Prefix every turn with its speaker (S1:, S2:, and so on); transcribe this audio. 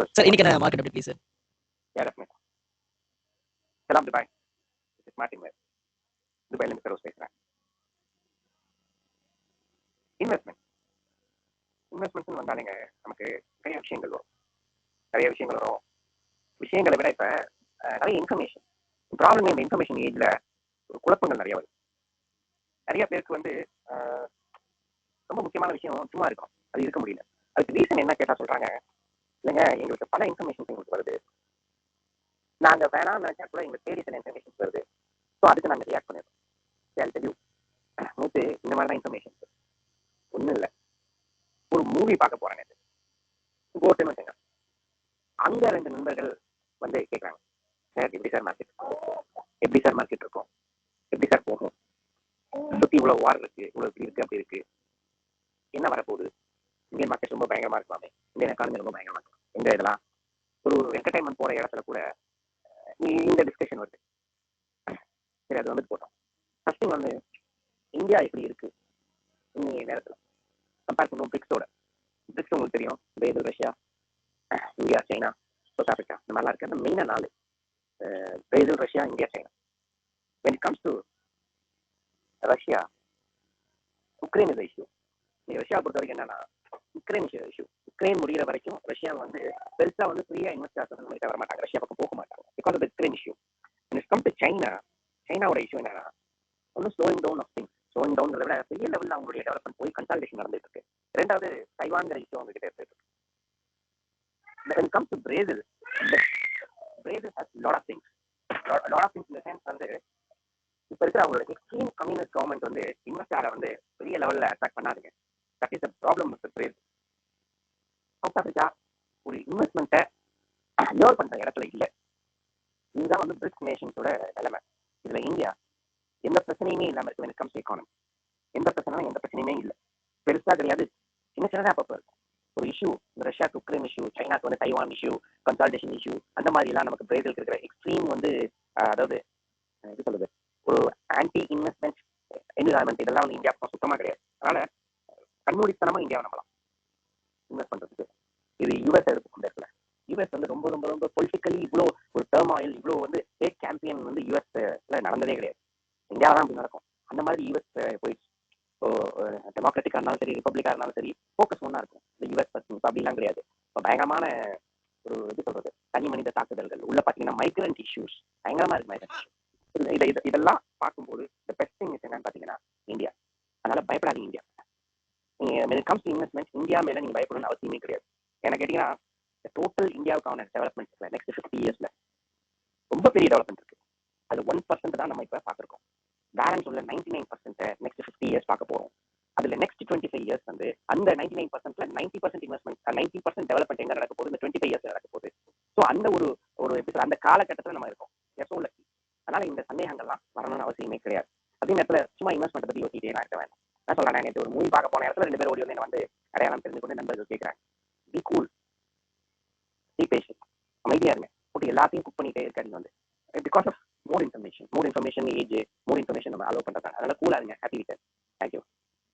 S1: Sir இன்னைக்கு market எப்படி please sir
S2: definitely. Salam Dubai. This is Martin Webb. துபாயில இருந்து ஃபெரோஸ் பேசுறேன் இன்வெஸ்ட்மெண்ட் இன்வெஸ்ட்மெண்ட்ஸ் வந்தாலுங்க நமக்கு நிறைய விஷயங்கள் வரும். நிறைய விஷயங்கள் வரும். விஷயங்களை விட இப்ப நிறைய இன்ஃபர்மேஷன் ப்ராப்ளம் இந்த இன்ஃபர்மேஷன் ஏஜ்ல ஒரு குழப்பங்கள் நிறைய வருது நிறைய பேருக்கு வந்து ரொம்ப முக்கியமான விஷயம் சும்மா இருக்கும். அது இருக்க முடியல. அதுக்கு ரீசன் என்ன கேட்டா சொல்றாங்க இல்லைங்க எங்களுக்கு பல இன்ஃபர்மேஷன்ஸ் எங்களுக்கு வருது. நாங்க வேணாம்னு நினைச்சா கூட எங்களுக்கு தேடி சில இன்ஃபர்மேஷன் வருது. ஸோ அதுக்கு நாங்க ரியாக்ட் பண்ணிடுறோம். சரி தெரியும் நேற்று இந்த மாதிரி தான் இன்ஃபர்மேஷன் ஒன்றும் இல்லை. ஒரு மூவி பார்க்க போறேன் நேற்று போட்டுன்னு வச்சுங்க அங்க ரெண்டு நண்பர்கள் வந்து கேட்குறாங்க சார் எப்படி சார் மார்க்கெட் எப்படி சார் மார்க்கெட் இருக்கும்? எப்படி சார் போகும்? சுத்தி இவ்வளவு வார் இருக்கு இவ்வளவு இப்படி இருக்கு அப்படி இருக்கு. என்ன வரப்போகுது? இந்தியன் மார்க்கெட் ரொம்ப பயங்கரமா இருக்குமாமே. இந்தியன் எக்கானமி ரொம்ப பயங்கரமா இருக்கும் எங்க இதெல்லாம் ஒரு என்டர்டைன்மெண்ட் போற இடத்துல கூட இந்த டிஸ்கஷன் வருது. சரி அது வந்துட்டு போட்டோம். ஃபர்ஸ்ட் வந்து இந்தியா எப்படி இருக்கு? இன்னைய நேரத்தில் கம்பேர் பண்ணுவோம் பிரிக்ஸோட பிரிக்ஸ் உங்களுக்கு தெரியும். Brazil Russia India China South Africa இந்த மாதிரிலாம் இருக்கு. அந்த மெயினாக நாலு. Brazil Russia India China. When it comes to Russia Ukraine is issue Russia பொறுத்த வரைக்கும் என்னன்னா உக்ரைன் இஷ்யூ உக்ரைன் முடிகிற வரைக்கும் ரஷ்யா வந்து பெருசா வந்து ஃப்ரீயா இன்வெஸ்ட் வந்து நம்மகிட்ட வர மாட்டாங்க ரஷ்யா பக்கம் போக மாட்டாங்க. Because of Ukraine issue it's come to China சைனாவோட இஷ்யூ என்னன்னா ஒன்றும் slowing down of things slowing down விட பெரிய லெவலில் அவங்களுடைய டெவலப்மெண்ட் போய் கன்சல்டேஷன் நடந்துட்டு இருக்கு. ரெண்டாவது தைவான்கிற இஷ்யூ அவங்க கிட்ட இருக்கு come it comes Brazil Brazil, lot of has lot of things Lot, lot வந்து இப்போ இருக்கிற அவங்களோட எக்ஸ்ட்ரீம் கம்யூனிஸ்ட் கவர்மெண்ட் வந்து இன்வெஸ்டாரை வந்து பெரிய லெவலில் அட்டாக் பண்ணாதுங்க. தட் இஸ் ப்ராப்ளம் வித் ஒரு இன்வெஸ்ட்மெண்ட்டை லோர் பண்ற இடத்துல இல்ல. இதுதான் வந்து பிரிக்ஸ் நேஷன்ஸோட நிலைமை. இதுல இந்தியா எந்த பிரச்சனையுமே இல்லாமல் இருக்கு கம்ஸ் எக்கானமி எந்த பிரச்சனையும் எந்த பிரச்சனையுமே இல்ல. பெருசா கிடையாது சின்ன சின்னதாக அப்பப்போ இருக்கும். ஒரு இஷ்யூ ரஷ்யா உக்ரைன் இஷ்யூ சைனாக்கு வந்து தைவான் இஷ்யூ கன்சல்டேஷன் இஷ்யூ அந்த மாதிரிலாம் நமக்கு பிரேசிலுக்கு இருக்கிற எக்ஸ்ட்ரீம் வந்து அதாவது எப்படி சொல்றது? ஒரு ஆன்டி இன்வெஸ்ட்மெண்ட் என்விரான்மெண்ட் இதெல்லாம் வந்து இந்தியா சுத்தமாக சுத்தமா கிடையாது. அதனால கண்மூடித்தனமாக இந்தியாவை நம்பலாம். இது யூஎஸ் எடுத்து கொண்டு யூஎஸ் வந்து ரொம்ப ரொம்ப ரொம்ப பொலிட்டிக்கலி இவ்வளோ ஒரு டேர்ம் ஆயில் இவ்வளோ வந்து ஸ்டேட் சாம்பியன் வந்து யூஎஸ்ல நடந்ததே கிடையாது. இந்தியா தான் அப்படி நடக்கும். அந்த மாதிரி யூஎஸ் போயிடுச்சு. ஸோ டெமோக்ராட்டிக்கா இருந்தாலும் சரி ரிப்பப்ளிக்காக இருந்தாலும் சரி ஃபோக்கஸ் ஒன்றா இருக்கும். இந்த யூஎஸ் பர்சன் இப்போ அப்படிலாம் கிடையாது. இப்போ பயங்கரமான ஒரு இது சொல்றது தனி மனித தாக்குதல்கள். உள்ள பார்த்தீங்கன்னா மைக்ரண்ட் இஷ்யூஸ் பயங்கரமா இருக்கு மைக்ரண்ட் இதை இதை இதெல்லாம் பார்க்கும்போது இந்த பெஸ்ட் திங் என்னன்னு பார்த்தீங்கன்னா இந்தியா. அதனால பயப்படாதீங்க இந்தியா. நீங்க கம்ஸ் இன்வெஸ்ட்மெண்ட் இந்தியா மேல நீங்க பயப்படணும்னு அவசியமே கிடையாது. எனக்கு கேட்டீங்கன்னா டோட்டல் இந்தியாவுக்கான டெவலப்மெண்ட் நெக்ஸ்ட் ஃபிஃப்டி இயர்ஸ்ல ரொம்ப பெரிய டெவலப்மெண்ட் இருக்கு. அது ஒன் பர்சன்ட் தான் நம்ம இப்போ பார்த்துருக்கோம். பேலன்ஸ் உள்ள ninety nine percent next fifty years பார்க்க போகிறோம் அதில் நெக்ஸ்ட் டுவெண்ட்டி ஃபைவ் இயர்ஸ் வந்து அந்த ninety nine பர்சன்ட்ல ninety percent investment ninety percent development எங்கே நடக்க போகுது? இந்த டுவெண்ட்டி ஃபைவ் இயர்ஸ் நடக்க போகுது. ஸோ அந்த ஒரு ஒரு எப்படி அந்த காலகட்டத்தில் நம்ம இருக்கோம். எசோ லக்கி அதனால இந்த சந்தேகங்கள்லாம் வரணும்னு அவசியமே கிடையாது. அதே நேரத்தில் சும்மா இன்வெஸ்ட்மெண்ட் பற்றி யோசிக்கிட்டே நான் இருக்க வேண்டாம். நான் சொல்கிறேன் நான் நேற்று ஒரு மூவி பார்க்க போன இடத்துல ரெண்டு பேர் ஓடி வந்து என்ன வந்து அடையாளம் தெரிஞ்சு கொண்டு நண்பர்கள் கேட்குறாங்க. பி கூல் பி பேஷன் அமைதியாக இருங்க. போட்டு எல்லாத்தையும் குக் பண்ணிட்டே இருக்காது வந்து. Because of more information more information age more information நம்ம அலோவ் பண்ணுறாங்க அதனால கூலாக இருங்க. Happy with